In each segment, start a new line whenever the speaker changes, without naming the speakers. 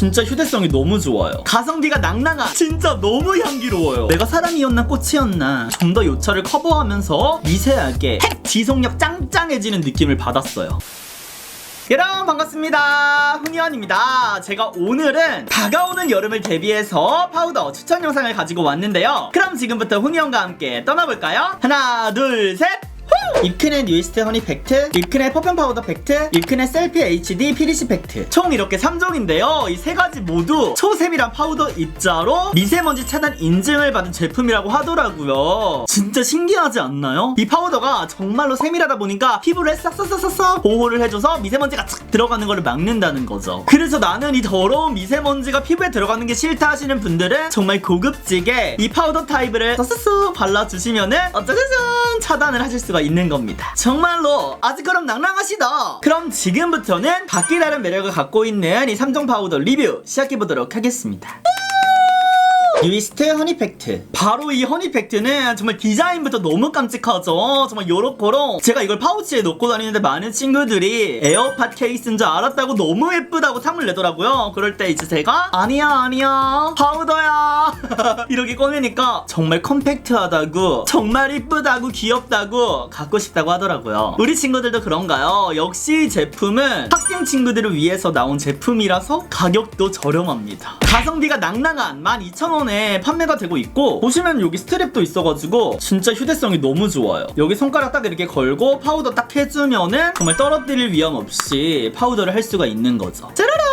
진짜 휴대성이 너무 좋아요. 가성비가 낭낭한 진짜 너무 향기로워요. 내가 사람이었나 꽃이었나 좀 더 요철을 커버하면서 미세하게 핵 지속력 짱짱해지는 느낌을 받았어요. 여러분 반갑습니다 훈이원입니다 제가 오늘은 다가오는 여름을 대비해서 파우더 추천 영상을 가지고 왔는데요 그럼 지금부터 훈이원과 함께 떠나볼까요? 하나 둘셋 입큰의 뉴이스트 허니 팩트, 입큰의 퍼퓸 파우더 팩트, 입큰의 셀피 HD 피니시 팩트. 총 이렇게 3종인데요. 이 세 가지 모두 초세밀한 파우더 입자로 미세먼지 차단 인증을 받은 제품이라고 하더라고요. 진짜 신기하지 않나요? 이 파우더가 정말로 세밀하다 보니까 피부를 싹싹싹싹 보호를 해줘서 미세먼지가 착 들어가는 것을 막는다는 거죠. 그래서 나는 이 더러운 미세먼지가 피부에 들어가는 게 싫다 하시는 분들은 정말 고급지게 이 파우더 타입을 쏙쏙 발라주시면은 어쩌자잔 차단을 하실 수가 있는 겁니다. 정말로 아직 그럼 낭낭하시다. 그럼 지금부터는 바퀴 다른 매력을 갖고 있는 이 3종 파우더 리뷰 시작해보도록 하겠습니다. 뉴이스트 허니팩트. 바로 이 허니팩트는 정말 디자인부터 너무 깜찍하죠. 정말 요렇고로 제가 이걸 파우치에 넣고 다니는데 많은 친구들이 에어팟 케이스인 줄 알았다고 너무 예쁘다고 상을 내더라고요. 그럴 때 이제 제가 아니야 아니야. 파우더야. 이렇게 꺼내니까 정말 컴팩트하다고 정말 이쁘다고 귀엽다고 갖고 싶다고 하더라고요. 우리 친구들도 그런가요? 역시 이 제품은 학생 친구들을 위해서 나온 제품이라서 가격도 저렴합니다 가성비가 낭낭한 12,000원에 판매가 되고 있고 보시면 여기 스트랩도 있어가지고 진짜 휴대성이 너무 좋아요. 여기 손가락 딱 이렇게 걸고 파우더 딱 해주면은 정말 떨어뜨릴 위험 없이 파우더를 할 수가 있는 거죠. 짜라란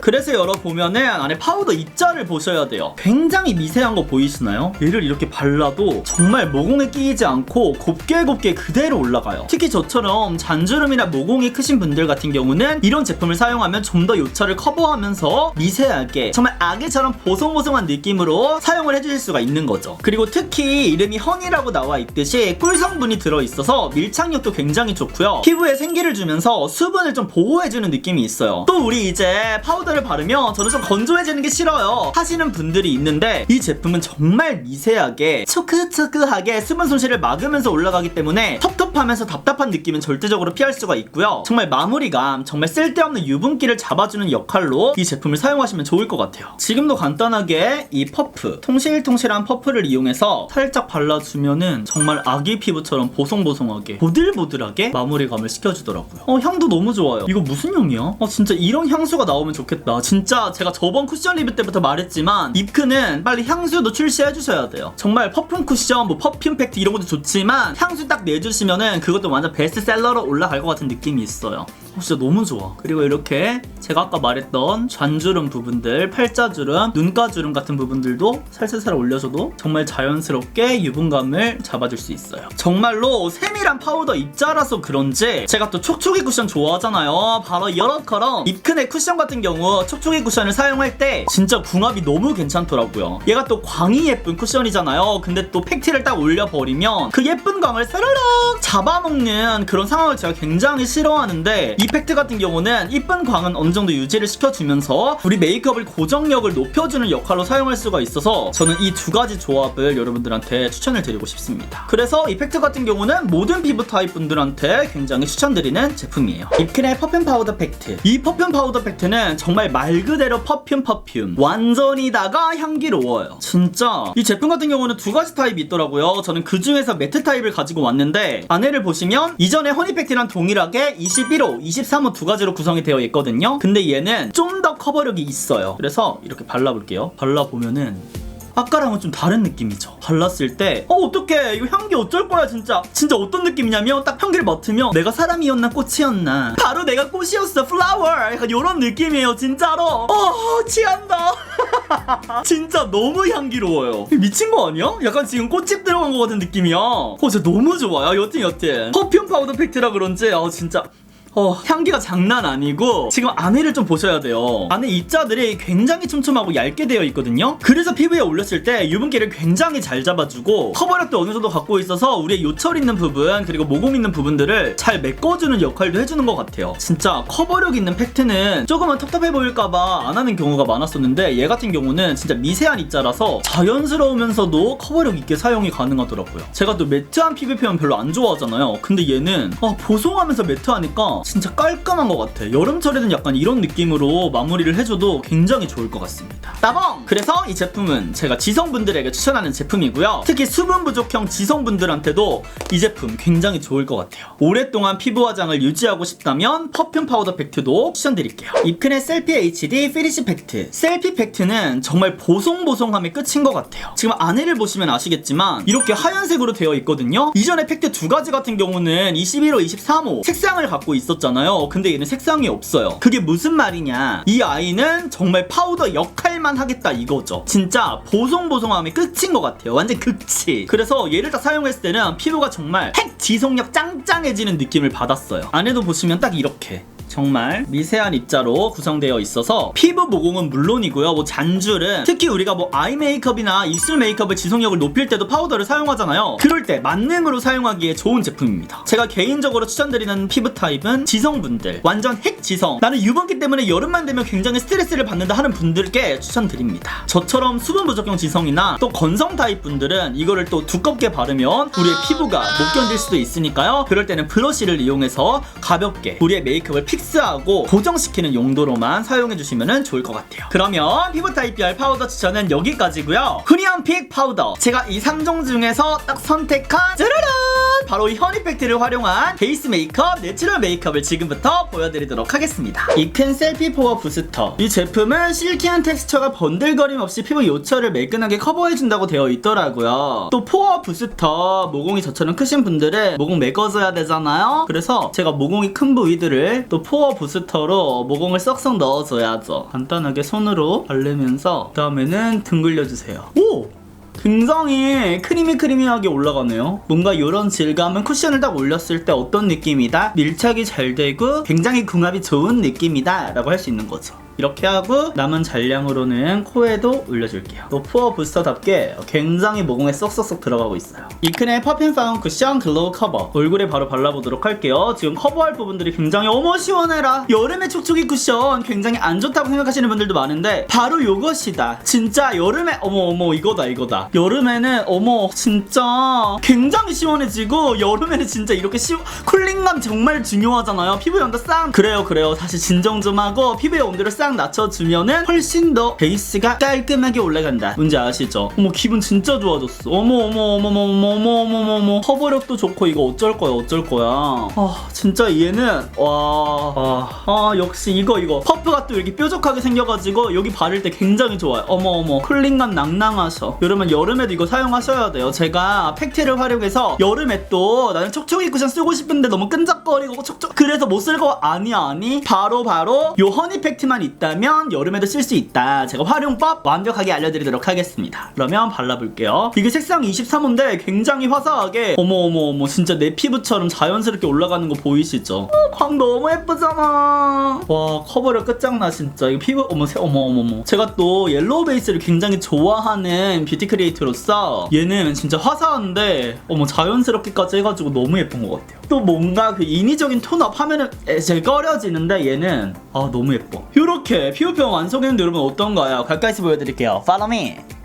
그래서 열어보면은 안에 파우더 입자를 보셔야 돼요. 굉장히 미세한 거 보이시나요? 얘를 이렇게 발라도 정말 모공에 끼이지 않고 곱게 곱게 그대로 올라가요. 특히 저처럼 잔주름이나 모공이 크신 분들 같은 경우는 이런 제품을 사용하면 좀 더 요철을 커버하면서 미세하게 정말 아기처럼 보송보송한 느낌으로 사용을 해주실 수가 있는 거죠. 그리고 특히 이름이 허니라고 나와 있듯이 꿀 성분이 들어있어서 밀착력도 굉장히 좋고요. 피부에 생기를 주면서 수분을 좀 보호해주는 느낌이 있어요. 또 우리 이제 파우더 를 바르면 저는 좀 건조해지는 게 싫어요. 하시는 분들이 있는데 이 제품은 정말 미세하게 초크초크하게 수분 손실을 막으면서 올라가기 때문에 텁텁하면서 답답한 느낌은 절대적으로 피할 수가 있고요. 정말 마무리감 정말 쓸데없는 유분기를 잡아주는 역할로 이 제품을 사용하시면 좋을 것 같아요. 지금도 간단하게 이 퍼프 통실통실한 퍼프를 이용해서 살짝 발라주면은 정말 아기 피부처럼 보송보송하게 보들보들하게 마무리감을 시켜주더라고요. 어 향도 너무 좋아요. 이거 무슨 향이야? 어 진짜 이런 향수가 나오면 좋겠다 진짜 제가 저번 쿠션 리뷰 때부터 말했지만 입크는 빨리 향수도 출시해 주셔야 돼요. 정말 퍼퓸 쿠션 뭐 퍼퓸 팩트 이런 것도 좋지만 향수 딱 내주시면은 그것도 완전 베스트셀러로 올라갈 것 같은 느낌이 있어요. 어, 진짜 너무 좋아. 그리고 이렇게 제가 아까 말했던 잔주름 부분들 팔자주름 눈가주름 같은 부분들도 살살살 올려줘도 정말 자연스럽게 유분감을 잡아줄 수 있어요. 정말로 세밀한 파우더 입자라서 그런지 제가 또 촉촉이 쿠션 좋아하잖아요. 바로 여러처럼 입큰의 쿠션 같은 경우 촉촉이 쿠션을 사용할 때 진짜 궁합이 너무 괜찮더라고요 얘가 또 광이 예쁜 쿠션이잖아요 근데 또 팩트를 딱 올려버리면 그 예쁜 광을 사르륵 잡아먹는 그런 상황을 제가 굉장히 싫어하는데 이 팩트 같은 경우는 이쁜 광은 어느 정도 유지를 시켜주면서 우리 메이크업을 고정력을 높여주는 역할로 사용할 수가 있어서 저는 이 두 가지 조합을 여러분들한테 추천을 드리고 싶습니다. 그래서 이 팩트 같은 경우는 모든 피부 타입 분들한테 굉장히 추천드리는 제품이에요. 입큰의 퍼퓸 파우더 팩트. 이 퍼퓸 파우더 팩트는 정말 말 그대로 퍼퓸 퍼퓸. 완전히다가 향기로워요. 진짜 이 제품 같은 경우는 두 가지 타입이 있더라고요. 저는 그 중에서 매트 타입을 가지고 왔는데 안에를 보시면 이전에 허니팩트랑 동일하게 21호, 23호 두 가지로 구성이 되어 있거든요. 근데 얘는 좀 더 커버력이 있어요. 그래서 이렇게 발라볼게요. 발라보면은 아까랑은 좀 다른 느낌이죠. 발랐을 때, 어, 어떡해. 이거 향기 어쩔 거야, 진짜. 진짜 어떤 느낌이냐면, 딱 향기를 맡으면, 내가 사람이었나, 꽃이었나. 바로 내가 꽃이었어, 플라워. 약간 이런 느낌이에요, 진짜로. 어, 취한다. 진짜 너무 향기로워요. 미친 거 아니야? 약간 지금 꽃집 들어간 거 같은 느낌이야. 어, 진짜 너무 좋아요. 여튼, 여튼. 퍼퓸 파우더 팩트라 그런지, 어, 진짜. 어, 향기가 장난 아니고 지금 안에를 좀 보셔야 돼요. 안에 입자들이 굉장히 촘촘하고 얇게 되어 있거든요. 그래서 피부에 올렸을 때 유분기를 굉장히 잘 잡아주고 커버력도 어느 정도 갖고 있어서 우리의 요철 있는 부분 그리고 모공 있는 부분들을 잘 메꿔주는 역할도 해주는 것 같아요. 진짜 커버력 있는 팩트는 조금은 텁텁해 보일까봐 안 하는 경우가 많았었는데 얘 같은 경우는 진짜 미세한 입자라서 자연스러우면서도 커버력 있게 사용이 가능하더라고요. 제가 또 매트한 피부 표현 별로 안 좋아하잖아요. 근데 얘는 아, 보송하면서 매트하니까 진짜 깔끔한 것 같아. 여름철에는 약간 이런 느낌으로 마무리를 해줘도 굉장히 좋을 것 같습니다. 따봉! 그래서 이 제품은 제가 지성분들에게 추천하는 제품이고요. 특히 수분 부족형 지성분들한테도 이 제품 굉장히 좋을 것 같아요. 오랫동안 피부 화장을 유지하고 싶다면 퍼퓸 파우더 팩트도 추천드릴게요. 입큰의 셀피 HD 피니시 팩트. 셀피 팩트는 정말 보송보송함이 끝인 것 같아요. 지금 안에를 보시면 아시겠지만 이렇게 하얀색으로 되어 있거든요. 이전에 팩트 두 가지 같은 경우는 21호, 23호 색상을 갖고 있었잖아요. 근데 얘는 색상이 없어요. 그게 무슨 말이냐? 이 아이는 정말 파우더 역할만 하겠다 이거죠. 진짜 보송보송함이 끝인 것 같아요. 완전 극치. 그래서 얘를 딱 사용했을 때는 피부가 정말 핵 지속력 짱짱해지는 느낌을 받았어요. 안에도 보시면 딱 이렇게. 정말 미세한 입자로 구성되어 있어서 피부 모공은 물론이고요. 뭐 잔줄은 특히 우리가 뭐 아이 메이크업이나 입술 메이크업의 지속력을 높일 때도 파우더를 사용하잖아요. 그럴 때 만능으로 사용하기에 좋은 제품입니다. 제가 개인적으로 추천드리는 피부 타입은 지성분들 완전 핵 지성. 나는 유분기 때문에 여름만 되면 굉장히 스트레스를 받는다 하는 분들께 추천드립니다. 저처럼 수분 부족형 지성이나 또 건성 타입 분들은 이거를 또 두껍게 바르면 우리의 피부가 못 견딜 수도 있으니까요. 그럴 때는 블러쉬를 이용해서 가볍게 우리의 메이크업을 픽스 하고 고정시키는 용도로만 사용해 주시면 좋을 것 같아요. 그러면 피부 타입 별 파우더 추천은 여기까지고요. 후니언픽 파우더. 제가 이 3종 중에서 딱 선택한 짜라란 바로 이 허니팩트를 활용한 베이스 메이크업, 내추럴 메이크업을 지금부터 보여드리도록 하겠습니다. 이큰 셀피 포어 부스터. 이 제품은 실키한 텍스처가 번들거림 없이 피부 요철을 매끈하게 커버해준다고 되어 있더라고요. 또 포어 부스터 모공이 저처럼 크신 분들은 모공 메꿔줘야 되잖아요. 그래서 제가 모공이 큰 부위들을 또 포어 부스터로 모공을 썩썩 넣어줘야죠. 간단하게 손으로 바르면서 그 다음에는 등 굴려주세요. 오! 굉장히 크리미 크리미하게 올라가네요. 뭔가 이런 질감은 쿠션을 딱 올렸을 때 어떤 느낌이다? 밀착이 잘 되고 굉장히 궁합이 좋은 느낌이다 라고 할 수 있는 거죠. 이렇게 하고 남은 잔량으로는 코에도 올려줄게요. 또 푸어 부스터답게 굉장히 모공에 쏙쏙쏙 들어가고 있어요. 이큰의 퍼퓸 파운 쿠션 글로우 커버 얼굴에 바로 발라보도록 할게요. 지금 커버할 부분들이 굉장히 어머 시원해라. 여름에 촉촉이 쿠션 굉장히 안 좋다고 생각하시는 분들도 많은데 바로 요것이다. 진짜 여름에 어머 어머 이거다 이거다. 여름에는 어머 진짜 굉장히 시원해지고 여름에는 진짜 이렇게 시 쿨링감 정말 중요하잖아요. 피부 온도 싹 그래요 그래요. 다시 진정 좀 하고 피부의 온도를 싹 낮춰주면은 훨씬 더 베이스가 깔끔하게 올라간다. 뭔지 아시죠? 어머 기분 진짜 좋아졌어. 어머 어머 어머 어머 어머 어머 어머 어머 커버력도 좋고 이거 어쩔 거야 어쩔 거야. 아 진짜 얘는 와, 와, 아 역시 이거 이거 퍼프가 또 이렇게 뾰족하게 생겨가지고 여기 바를 때 굉장히 좋아요. 어머 어머 쿨링감 낭낭하셔. 여러분 여름에도 이거 사용하셔야 돼요. 제가 팩트를 활용해서 여름에 또 나는 촉촉이 쿠션 쓰고 싶은데 너무 끈적거리고 촉촉 그래서 못 쓸 거 아니 아니 바로 바로 요 허니 팩트만 있 다면 여름에도 쓸 수 있다. 제가 활용법 완벽하게 알려드리도록 하겠습니다. 그러면 발라볼게요. 이게 색상 23호인데 굉장히 화사하게 어머 어머 어머 진짜 내 피부처럼 자연스럽게 올라가는 거 보이시죠? 어, 광 너무 예쁘잖아. 와 커버력 끝장나 진짜. 이거 피부 어머 새 어머 어머 어머. 제가 또 옐로우 베이스를 굉장히 좋아하는 뷰티 크리에이터로서 얘는 진짜 화사한데 어머 자연스럽게까지 해가지고 너무 예쁜 것 같아요. 또 뭔가 그 인위적인 톤업 하면은 제일 꺼려지는데 얘는 아 너무 예뻐. 이렇게 피부표현 완성했는데 여러분 어떤가요? 가까이서 보여드릴게요. Follow me.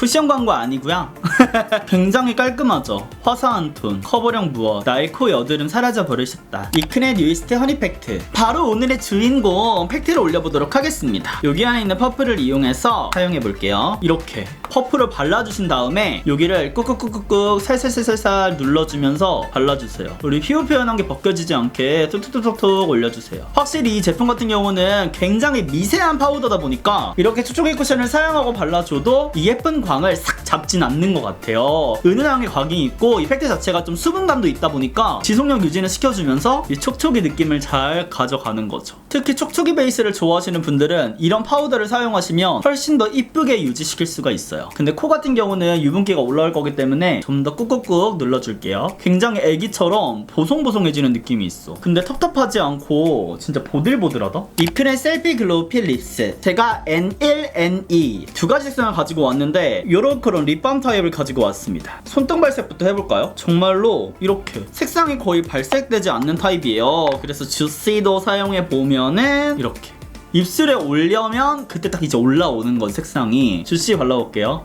쿠션 광고 아니고요. 굉장히 깔끔하죠. 화사한 톤, 커버력 무어, 나의 코 여드름 사라져 버리셨다. 이큰의 뉴이스트 허니 팩트. 바로 오늘의 주인공 팩트를 올려보도록 하겠습니다. 여기 안에 있는 퍼프를 이용해서 사용해 볼게요. 이렇게 퍼프를 발라주신 다음에 여기를 꾹꾹꾹꾹꾹 살살살살살 눌러주면서 발라주세요. 우리 피부 표현한 게 벗겨지지 않게 툭툭툭툭 올려주세요. 확실히 이 제품 같은 경우는 굉장히 미세한 파우더다 보니까 이렇게 촉촉이 쿠션을 사용하고 발라줘도 이 예쁜 광을 싹 잡진 않는 것 같아요. 은은하게 광이 있고 이 팩트 자체가 좀 수분감도 있다 보니까 지속력 유지는 시켜주면서 이 촉촉이 느낌을 잘 가져가는 거죠. 특히 촉촉이 베이스를 좋아하시는 분들은 이런 파우더를 사용하시면 훨씬 더 이쁘게 유지시킬 수가 있어요. 근데 코 같은 경우는 유분기가 올라올 거기 때문에 좀 더 꾹꾹꾹 눌러줄게요. 굉장히 애기처럼 보송보송해지는 느낌이 있어. 근데 텁텁하지 않고 진짜 보들보들하다? 이큰의 셀피 글로우 필 립스. 제가 N1, N2 두 가지 색상을 가지고 왔는데 요런 그런 립밤 타입을 가지고 왔습니다. 손등 발색부터 해볼까요? 정말로 이렇게 색상이 거의 발색되지 않는 타입이에요. 그래서 주시도 사용해 보면은 이렇게 입술에 올려면 그때 딱 이제 올라오는 건 색상이 주시 발라볼게요.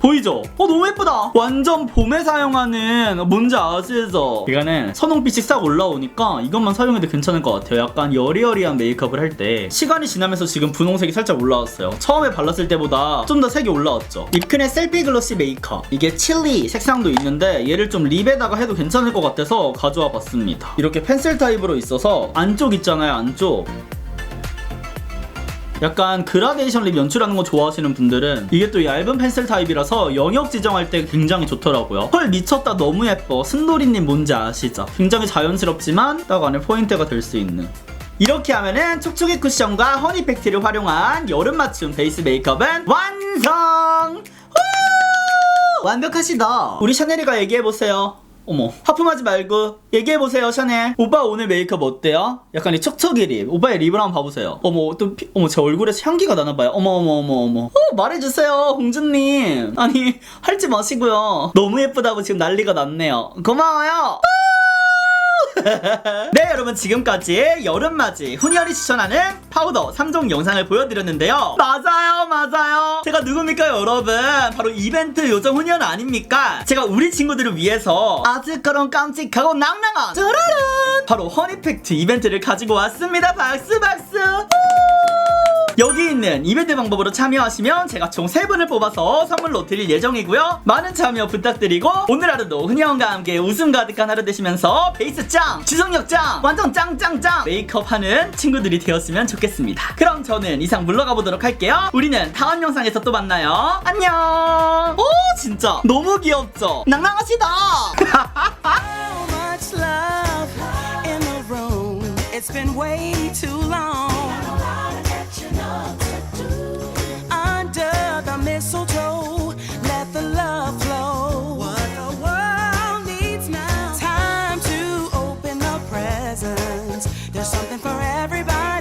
보이죠? 어 너무 예쁘다. 완전 봄에 사용하는 뭔지 아시죠? 이거는 선홍빛이 싹 올라오니까 이것만 사용해도 괜찮을 것 같아요. 약간 여리여리한 메이크업을 할 때 시간이 지나면서 지금 분홍색이 살짝 올라왔어요. 처음에 발랐을 때보다 좀 더 색이 올라왔죠. 립큰의 셀피 글로시 메이크업. 이게 칠리 색상도 있는데 얘를 좀 립에다가 해도 괜찮을 것 같아서 가져와 봤습니다. 이렇게 펜슬 타입으로 있어서 안쪽 있잖아요 안쪽 약간 그라데이션 립 연출하는 거 좋아하시는 분들은 이게 또 얇은 펜슬 타입이라서 영역 지정할 때 굉장히 좋더라고요. 헐 미쳤다 너무 예뻐. 순돌이님 뭔지 아시죠? 굉장히 자연스럽지만 딱 안에 포인트가 될 수 있는. 이렇게 하면은 촉촉이 쿠션과 허니 팩트를 활용한 여름 맞춤 베이스 메이크업은 완성! 후! 완벽하시다. 우리 샤넬이가 얘기해보세요. 어머. 하품하지 말고 얘기해보세요 샤넬. 오빠 오늘 메이크업 어때요? 약간 이 척척이 립. 오빠의 립을 한번 봐보세요. 어머 또 피- 어머 제 얼굴에서 향기가 나나봐요. 어머 어머 어머 어머. 어 말해주세요 공주님. 아니 할지 마시고요. 너무 예쁘다고 지금 난리가 났네요. 고마워요 네 여러분 지금까지 여름맞이 훈이얼이 추천하는 파우더 3종 영상을 보여드렸는데요. 맞아요 맞아요. 제가 누굽니까 여러분? 바로 이벤트 요정 훈이얼 아닙니까? 제가 우리 친구들을 위해서 아주 그런 깜찍하고 낭낭한 짜라란 바로 허니팩트 이벤트를 가지고 왔습니다. 박수 박수 여기 있는 이벤트 방법으로 참여하시면 제가 총 3분을 뽑아서 선물로 드릴 예정이고요. 많은 참여 부탁드리고 오늘 하루도 흔히형과 함께 웃음 가득한 하루 되시면서 베이스 짱, 지성력 짱, 완전 짱짱짱 메이크업 하는 친구들이 되었으면 좋겠습니다. 그럼 저는 이상 물러가 보도록 할게요. 우리는 다음 영상에서 또 만나요. 안녕. 오 진짜 너무 귀엽죠? 낭낭하시다.